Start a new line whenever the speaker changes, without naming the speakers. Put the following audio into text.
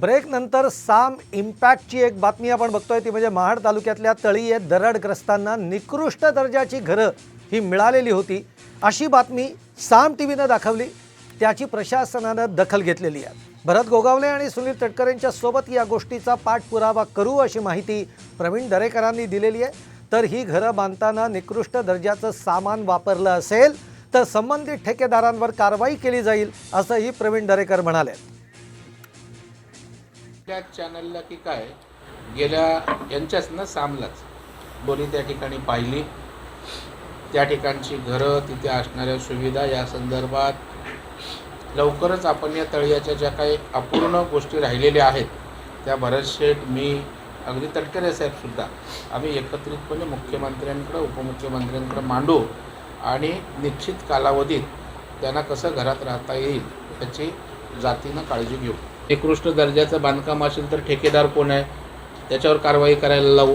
ब्रेकनंतर साम इम्पॅक्टची एक बातमी आपण बघतोय ती म्हणजे महाड तालुक्यातल्या तळीये दरडग्रस्तांना निकृष्ट दर्जाची घरं ही मिळालेली होती. अशी बातमी साम टी व्हीनं दाखवली त्याची प्रशासनानं दखल घेतलेली आहे. भरत गोगावले आणि सुनील तटकरेंच्या सोबत या गोष्टीचा पाठपुरावा करू अशी माहिती प्रवीण दरेकरांनी दिलेली आहे. तर ही घरं बांधताना निकृष्ट दर्जाचं सामान वापरलं असेल तर संबंधित ठेकेदारांवर कारवाई केली जाईल असंही प्रवीण दरेकर म्हणाले.
त्या चॅनलला की काय गेल्या यांच्याच ना सामलाच. बोली त्या ठिकाणी पाहिली. त्या ठिकाणची घरं तिथे असणाऱ्या सुविधा या संदर्भात लवकरच आपण या तळियाच्या ज्या काही अपूर्ण गोष्टी राहिलेल्या आहेत त्या भरत शेठ मी अगदी तटकरे साहेबसुद्धा आम्ही एकत्रितपणे मुख्यमंत्र्यांकडे उपमुख्यमंत्र्यांकडे मांडू आणि निश्चित कालावधीत त्यांना कसं घरात राहता येईल याची जातीनं काळजी घेऊ. निकृष्ट दर्जाचं बांधकाम असेल तर ठेकेदार कोण आहे? त्याच्यावर कारवाई करायला लावू.